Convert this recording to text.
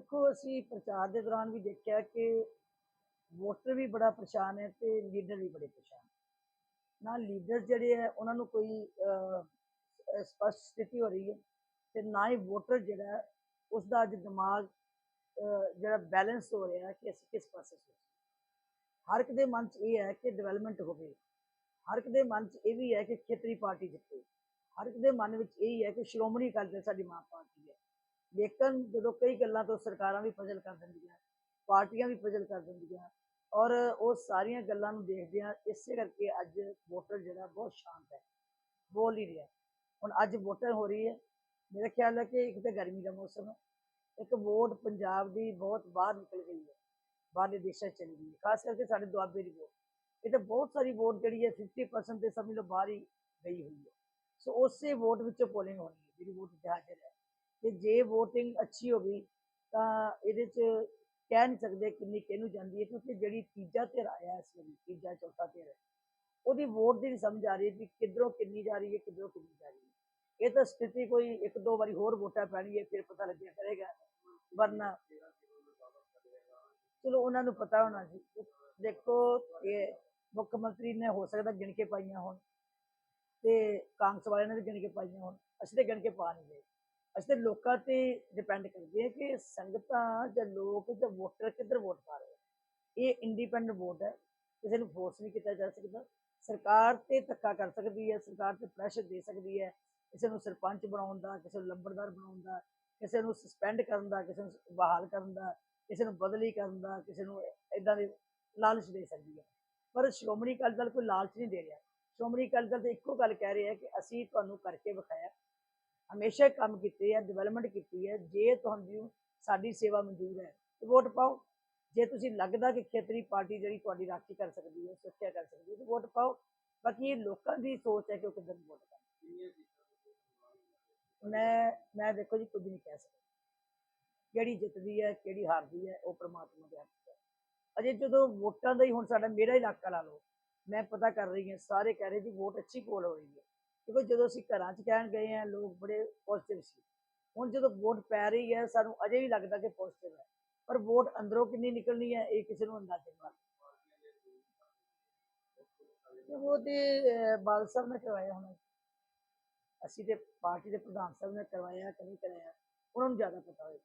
ਦੇਖੋ, ਅਸੀਂ ਪ੍ਰਚਾਰ ਦੇ ਦੌਰਾਨ ਵੀ ਦੇਖਿਆ ਕਿ ਵੋਟਰ ਵੀ ਬੜਾ ਪਰੇਸ਼ਾਨ ਹੈ ਤੇ ਲੀਡਰ ਵੀ ਬੜੇ ਪਰੇਸ਼ਾਨ ਨਾ ਲੀਡਰ ਜਿਹੜੇ ਹੈ, ਉਹਨਾਂ ਨੂੰ ਕੋਈ ਸਪਸ਼ਟ ਸਥਿਤੀ ਹੋ ਰਹੀ ਹੈ ਤੇ ਨਾ ਹੀ ਵੋਟਰ ਜਿਹੜਾ ਉਸ ਦਾ ਅੱਜ ਦਿਮਾਗ ਜਿਹੜਾ ਬੈਲੈਂਸ ਹੋ ਰਿਹਾ ਕਿ ਅਸੀਂ ਕਿਸ ਪਾਸੇ ਸੋਚ ਹਰ ਇੱਕ ਦੇ ਮਨ 'ਚ ਇਹ ਹੈ ਕਿ ਡਿਵੈਲਪਮੈਂਟ ਹੋਵੇ। ਹਰ ਇੱਕ ਦੇ ਮਨ 'ਚ ਇਹ ਵੀ ਹੈ ਕਿ ਖੇਤਰੀ ਪਾਰਟੀ ਜਿੱਤੇ। ਹਰ ਇੱਕ ਦੇ ਮਨ ਵਿੱਚ ਇਹ ਹੀ ਹੈ ਕਿ ਸ਼੍ਰੋਮਣੀ ਅਕਾਲੀ ਦਲ ਸਾਡੀ ਮਾਂ ਪਾਰਟੀ ਹੈ। ਲੇਕਿਨ ਜਦੋਂ ਕਈ ਗੱਲਾਂ ਤੋਂ ਸਰਕਾਰਾਂ ਵੀ ਫਜ਼ਲ ਕਰ ਦਿੰਦੀਆਂ, ਪਾਰਟੀਆਂ ਵੀ ਫਜ਼ਲ ਕਰ ਦਿੰਦੀਆਂ ਔਰ ਉਹ ਸਾਰੀਆਂ ਗੱਲਾਂ ਨੂੰ ਦੇਖਦੇ ਆ ਇਸੇ ਕਰਕੇ ਅੱਜ ਵੋਟਰ ਜਿਹੜਾ ਬਹੁਤ ਸ਼ਾਂਤ ਹੈ, ਬੋਲ ਹੀ ਰਿਹਾ। ਹੁਣ ਅੱਜ ਵੋਟਰ ਹੋ ਰਹੀ ਹੈ, ਮੇਰਾ ਖਿਆਲ ਹੈ ਕਿ ਇੱਕ ਤਾਂ ਗਰਮੀ ਦਾ ਮੌਸਮ ਹੈ, ਇੱਕ ਵੋਟ ਪੰਜਾਬ ਦੀ ਬਹੁਤ ਬਾਹਰ ਨਿਕਲ ਗਈ ਹੈ, ਬਾਹਰਲੇ ਦੇਸ਼ਾਂ 'ਚ ਚਲੀ ਗਈ ਹੈ, ਖਾਸ ਕਰਕੇ ਸਾਡੇ ਦੁਆਬੇ ਦੀ ਵੋਟ। ਇਹ ਤਾਂ ਬਹੁਤ ਸਾਰੀ ਵੋਟ ਜਿਹੜੀ ਹੈ 50% ਤੇ ਸਮਝ ਲਓ ਬਾਹਰ ਹੀ ਗਈ ਹੋਈ ਹੈ। ਸੋ ਉਸੇ ਵੋਟ ਵਿੱਚੋਂ ਪੋਲਿੰਗ ਹੋਣੀ ਹੈ, ਜਿਹੜੀ ਵੋਟ ਹਾਜ਼ਰ ਹੈ ਤੇ ਜੇ VOTING ਅੱਛੀ ਹੋ ਗਈ, ਤਾਂ ਇਹਦੇ 'ਚ ਕਹਿ ਨਹੀਂ ਸਕਦੇ ਕਿੰਨੀ ਕਿਹਨੂੰ ਜਾਂਦੀ ਹੈ, ਕਿਉਂਕਿ ਜਿਹੜੀ ਤੀਜਾ ਧਿਰ ਆਇਆ ਇਸ ਵਾਰੀ, ਤੀਜਾ, ਚੌਥਾ ਧਿਰ ਉਹਦੀ ਵੋਟ ਦੀ ਨਹੀਂ ਸਮਝ ਆ ਰਹੀ ਵੀ ਕਿੱਧਰੋਂ ਕਿੰਨੀ ਜਾ ਰਹੀ ਹੈ, ਕਿੱਧਰੋਂ ਕਿੰਨੀ ਜਾ ਰਹੀ ਹੈ। ਇਹ ਤਾਂ ਸਥਿਤੀ ਕੋਈ ਇੱਕ ਦੋ ਵਾਰੀ ਹੋਰ ਵੋਟਾਂ ਪੈਣੀ ਫਿਰ ਪਤਾ ਲੱਗਿਆ ਕਰੇਗਾ, ਵਰਨਾ ਚਲੋ ਉਹਨਾਂ ਨੂੰ ਪਤਾ ਹੋਣਾ ਸੀ। ਦੇਖੋ, ਇਹ ਮੁੱਖ ਮੰਤਰੀ ਨੇ ਹੋ ਸਕਦਾ ਗਿਣ ਕੇ ਪਾਈਆਂ ਹੋਣ ਤੇ ਕਾਂਗਰਸ ਵਾਲਿਆਂ ਨੇ ਵੀ ਗਿਣ ਕੇ ਪਾਈਆਂ ਹੋਣ, ਅਸੀਂ ਤਾਂ ਗਿਣ ਕੇ ਪਾ ਨਹੀਂ ਗਏ ਅਸੀਂ ਲੋਕਾਂ ਤੇ ਡਿਪੈਂਡ ਕਰਦੇ ਹਾਂ ਕਿ ਸੰਗਤਾਂ ਜਾਂ ਲੋਕ ਜਾਂ ਵੋਟਰ ਕਿੱਧਰ ਵੋਟ ਪਾ ਰਹੇ ਇਹ ਇੰਡੀਪੈਂਡੈਂਟ ਵੋਟ ਹੈ, ਕਿਸੇ ਨੂੰ ਫੋਰਸ ਨਹੀਂ ਕੀਤਾ ਜਾ ਸਕਦਾ। ਸਰਕਾਰ ਤੇ ਧੱਕਾ ਕਰ ਸਕਦੀ ਹੈ, ਸਰਕਾਰ ਤੇ ਪ੍ਰੈਸ਼ਰ ਦੇ ਸਕਦੀ ਹੈ। ਕਿਸੇ ਨੂੰ ਸਰਪੰਚ ਬਣਾਉਣ ਦਾ, ਕਿਸੇ ਨੂੰ ਲੰਬੜਦਾਰ ਬਣਾਉਣ ਦਾ, ਕਿਸੇ ਨੂੰ ਸਸਪੈਂਡ ਕਰਨ ਦਾ, ਕਿਸੇ ਨੂੰ ਬਹਾਲ ਕਰਨ ਦਾ, ਕਿਸੇ ਨੂੰ ਬਦਲੀ ਕਰਨ ਦਾ, ਕਿਸੇ ਨੂੰ ਇਦਾਂ ਦੇ ਲਾਲਚ ਦੇ ਸਕਦੀ ਹੈ। ਪਰ ਸ਼੍ਰੋਮਣੀ ਅਕਾਲੀ ਦਲ ਕੋਈ ਲਾਲਚ ਨਹੀਂ ਦੇ ਰਿਹਾ। ਸ਼੍ਰੋਮਣੀ ਅਕਾਲੀ ਦਲ ਤੇ ਇੱਕੋ ਗੱਲ ਕਹਿ ਰਿਹਾ ਹੈ ਕਿ ਅਸੀਂ ਤੁਹਾਨੂੰ ਕਰਕੇ ਵਿਖਾਇਆ ਹਮੇਸ਼ਾ ਕੰਮ ਕੀਤੇ ਹੈ ਡਿਵੈਲਪਮੈਂਟ ਕੀਤੀ ਹੈ ਜੇ ਤੁਹਾਨੂੰ ਸਾਡੀ ਸੇਵਾ ਮਨਜ਼ੂਰ ਹੈ, ਤੇ ਵੋਟ ਪਾਓ। ਜੇ ਤੁਸੀਂ ਲੱਗਦਾ ਕਿ ਖੇਤਰੀ ਪਾਰਟੀ ਜਿਹੜੀ ਤੁਹਾਡੀ ਰਾਖੀ ਕਰ ਸਕਦੀ ਹੈ, ਸੁਰੱਖਿਆ ਕਰ ਸਕਦੀ ਹੈ, ਤੇ ਵੋਟ ਪਾਓ। ਬਾਕੀ ਇਹ ਲੋਕਾਂ ਦੀ ਸੋਚ ਹੈ ਕਿ ਉਹ ਕਿੱਧਰ ਵੋਟ ਕਰਨ ਮੈਂ ਮੈਂ ਦੇਖੋ ਜੀ, ਕੁਝ ਨਹੀਂ ਕਹਿ ਸਕਦਾ। ਕਿਹੜੀ ਜਿੱਤਦੀ ਹੈ, ਕਿਹੜੀ ਹਾਰਦੀ ਹੈ, ਉਹ ਪ੍ਰਮਾਤਮਾ ਦੇ ਹੱਥ ਹੈ। ਅਜੇ ਜਦੋਂ ਵੋਟਾਂ ਦਾ ਹੀ ਹੁਣ ਸਾਡਾ ਮੇਰਾ ਇਲਾਕਾ ਲਾ ਲਓ, ਮੈਂ ਪਤਾ ਕਰ ਰਹੀ ਹਾਂ, ਸਾਰੇ ਕਹਿ ਰਹੇ ਜੀ, ਵੋਟ ਅੱਛੀ ਕੋਲ ਹੋ ਰਹੀ ਹੈ। ਕਿਉਂਕਿ ਜਦੋਂ ਅਸੀਂ ਘਰਾਂ 'ਚ ਕਹਿਣ ਗਏ ਆ ਲੋਕ ਬੜੇ ਪੋਜ਼ਿਟਿਵ ਸੀ। ਹੁਣ ਜਦੋਂ ਵੋਟ ਪੈ ਰਹੀ ਹੈ ਸਾਨੂੰ ਅਜੇ ਵੀ ਲੱਗਦਾ ਕਿ ਪੋਜ਼ਿਟਿਵ ਹੈ। ਪਰ ਵੋਟ ਅੰਦਰੋਂ ਕਿੰਨੀ ਨਿਕਲਣੀ ਹੈ ਇਹ ਕਿਸੇ ਨੂੰ ਅੰਦਾਜ਼ਾ ਨਹੀਂ ਉਹ ਤੇ ਅਹ, ਬਾਦਲ ਸਾਹਿਬ ਨੇ ਕਰਵਾਇਆ ਹੋਣਾ। ਅਸੀਂ ਤੇ ਪਾਰਟੀ ਦੇ ਪ੍ਰਧਾਨ ਸਾਹਿਬ ਨੇ ਕਰਵਾਇਆ ਕਿ ਨਹੀਂ ਕਰਵਾਇਆ ਉਹਨਾਂ ਨੂੰ ਜ਼ਿਆਦਾ ਪਤਾ ਹੋਵੇ